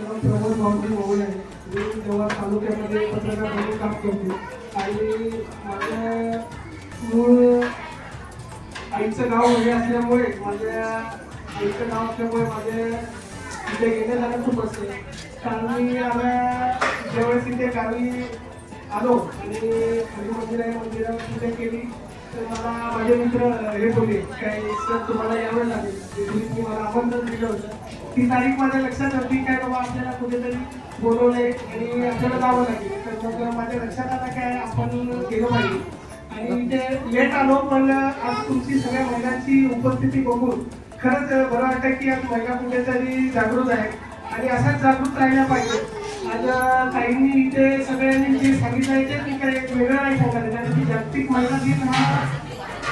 नाव प्रमोद बाबू मोहोळ आहे मी जेव्हा तालुक्यामध्ये पत्रकार म्हणून काम करतो आणि माझ्या मूळ आईचं गाव वगैरे असल्यामुळे माझ्या आईचं गाव असल्यामुळे माझे तिथे गेले जाणं खूप असते कारण मी आम्हाला ज्यावेळेस तिथे गावी आलो आणि हरी मंदिर आहे मंदिरात पूजा केली तर मला माझे मित्र हे बोलले काय सर तुम्हाला यावं लागेल मी मला आमंत्रण दिलं होतं. ती तारीख माझ्या लक्षात होती काय बाबा आपल्याला कुठेतरी बोलवले आणि आपल्याला जावं लागेल. तर मग माझ्या लक्षात आलं काय आपण गेलो पाहिजे. आणि इथे लेट आलो पण आज तुमची सगळ्या महिलांची उपस्थिती बघून खरंच बरं वाटतं की आज महिला कुठेतरी जागृत आहे आणि असाच जागृत राहिल्या पाहिजे. आज ताईंनी इथे सगळ्यांनी जे सांगितलं आहे ते मी काही वेगळं नाही सांगायचं कारण की जागतिक महिला दिन हा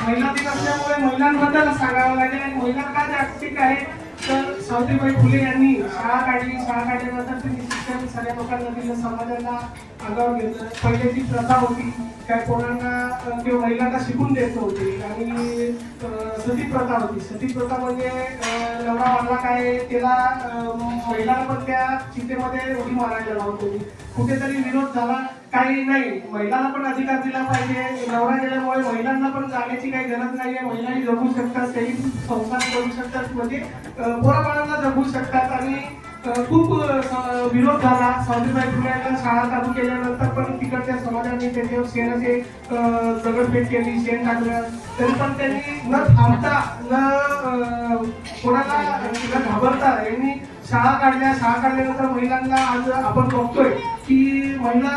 महिला दिन असल्यामुळे महिलांबद्दल सांगावं लागेल आणि महिला का जागतिक आहे तर सावित्रीबाई फुले यांनी शाळा काढली. शाळा काढल्यानंतर त्यांनी शिक्षण सगळ्या लोकांना दिलं समाजाला अंगावर घेतलं पहिले प्रथा होती काय कोणांना ते किंवा महिलांना शिकून देत नव्हती आणि सती प्रथा होती. सती प्रथा म्हणजे नवरा मारला काय त्याला महिलांना पण त्या चितेमध्ये उडी मारायला लावत होती. कुठेतरी विरोध झाला. काही नाही. महिलांना पण अधिकार दिला पाहिजे. नवरा गेल्यामुळे महिलांना पण जाण्याची काही गरज नाही आहे महिलाही जगू शकतात. काही संसार करू शकतात. म्हणजे पोराबाळांना जगू शकतात. आणि खूप विरोध झाला. सावजीबाई फुले यांना शाळा चालू केल्यानंतर पण तिकडच्या समाजाने त्याच्यावर शेणाचे दगडफेट केली शेण टाकलं. तरी पण त्यांनी न थांबता न कोणाला न घाबरता यांनी शाळा काढल्या. शाळा काढल्यानंतर महिलांना आज आपण बघतोय की महिला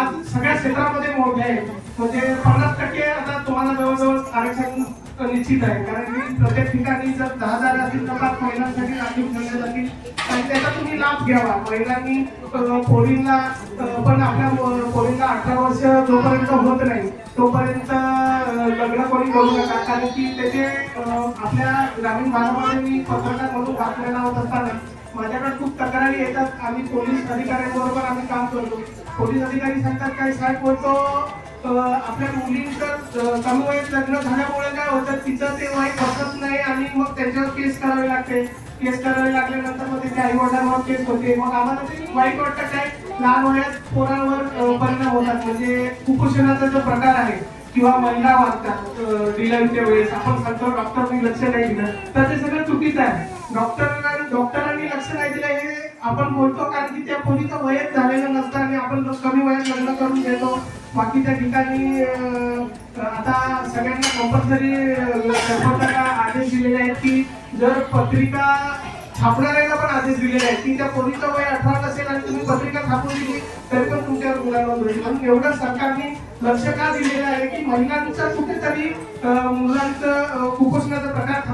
आज सगळ्या क्षेत्रामध्ये मोठ्या आहेत. म्हणजे पन्नास टक्के आता तुम्हाला जवळजवळ आरक्षण निश्चित आहे. कारण की प्रत्येक ठिकाणी जर दहा हजार असतील तर पाच महिलांसाठी राखीव ठेवल्या जातील. आणि त्याचा तुम्ही लाभ घ्यावा. महिलांनी अं, पोरींना पण आपल्या मु- पोरींना अठरा वर्ष जोपर्यंत होत नाही तोपर्यंत लग्न कोणी करू नका. कारण की त्याचे आपल्या ग्रामीण भागामध्ये मी पत्रकार म्हणून बातम्या लावत असताना माझ्याकडे खूप तक्रारी येतात. आम्ही पोलीस अधिकाऱ्यांबरोबर आम्ही काम करतो. पोलीस अधिकारी सांगतात काय साहेब बोलतो आपल्या मुलींचं कमी वयात लग्न झाल्यामुळे काय होतं तिचं ते वय बसत नाही आणि मग त्यांच्यावर केस करावी लागते. केस करावी लागल्यानंतर मग त्याच्या आई वडिलांवर केस होते. मग आम्हाला ते वाईट वाटतं काय? लहान वयात पोरांवर परिणाम होतात. म्हणजे कुपोषणाचा जो प्रकार आहे किंवा महिला वागतात डिलिव्हरीच्या वेळेस. आपण सांगतो डॉक्टरनी लक्ष नाही दिलं. तर ते सगळं चुकीचं आहे. डॉक्टर डॉक्टरांनी लक्ष नाही दिलं हे आपण बोलतो कारण की त्या पोरीचं वयच झालेलं नसतं आणि आपण कमी वयात लग्न करून देतो बाकीच्या ठिकाणी आता सगळ्यांना कंपल्सरी सरपंचाला आदेश दिलेले आहेत की जर पत्रिका छापणाऱ्याला पण आदेश दिलेले आहेत की त्या कोणीचं वय अठरा नसेल आणि तुम्ही पत्रिका छापून दिली तरी पण तुमच्या मुलांना नोंद होईल म्हणून एवढं सरकारने लक्ष का दिलेलं आहे की महिलांचं कुठेतरी मुलांचं कुपोषणाचं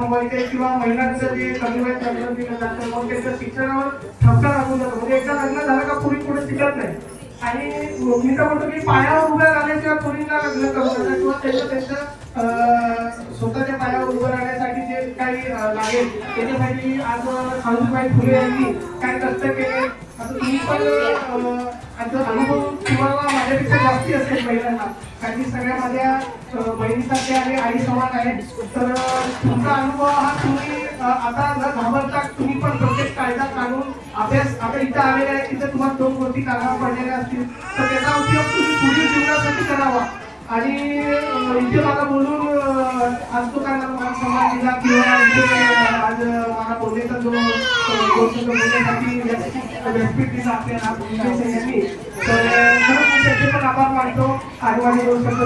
प्रकार किंवा महिलांचं जे कमी वयात लग्न दिलं जातं मग त्यांच्या शिक्षणावर ठपका लागून जातो. म्हणजे एकदा लग्न झालं का पुरी पुढे शिकत नाही. आणि मी तर म्हणतो की पायावर उभ्या राहण्याशिवाय पोरींना लग्न करू नका किंवा त्यांचं त्यांचं स्वतःच्या पायावर उभं राहण्यासाठी जे काही लागेल त्याच्यासाठी आज सावित्रीबाई फुले यांनी काय कष्ट केले? आता तुम्ही पण आणि तो अनुभव तुम्हाला माझ्यापेक्षा जास्ती असेल महिलांना. कारण की सगळ्या माझ्या बहिणीसारखे आणि आई समान आहेत. तर तुमचा अनुभव हा तुम्ही आता न घाबरता तुम्ही पण प्रत्येक कायदा काढून अभ्यास आता इथं आलेले आहे तिथे तुम्हाला दोन गोष्टी कानावर पडलेल्या असतील. तर त्याचा उपयोग तुम्ही पुढील जीवनासाठी करावा. आणि इथे मला बोलून आज तो काय समाज दिला. किंवा आज मला बोलण्याचा जो अं, गोष्ट जो बोलण्यासाठी व्यासपीठ आपल्याला यांनी तर खरंच त्याचे पण आभार मानतो. आणि माझे दोन शब्द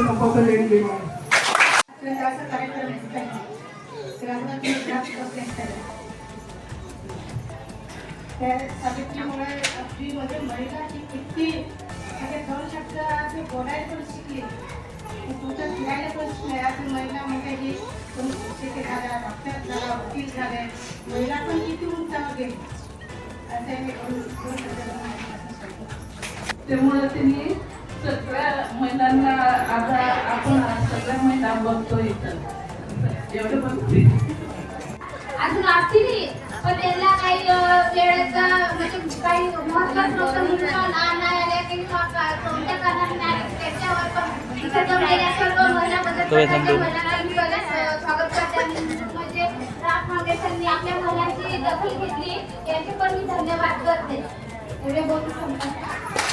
आपली म्हणजे महिला ही किती म्हणजे दोन शब्द असे बोलायला पण शिकली फिरायला पण शिकले महिला म्हणजे ही कोणी झाल्या डॉक्टर वकील झाले महिला पण किती उंचावर गेली त्यामुळे त्यांनी सगळ्या महिलांना आता आपण आज सगळ्या महिला बघतो इथं. एवढे बघते अजून असतील पण त्यांना काही वेळेचा म्हणजे काही महत्त्वच नव्हतं म्हणून का लहान नाही आल्या की का- का- कोणत्या कारणाने त्याच्यावर पण इथे जमलेल्या सर्व महिलांबद्दल प्रकारच्या महिलांना मी बघाच अं, स्वागत करते आणि म्हणजे राज फाउंडेशनने आपल्या मुलांची दखल घेतली. याचे पण मी धन्यवाद करते. एवढे बोलू शकतात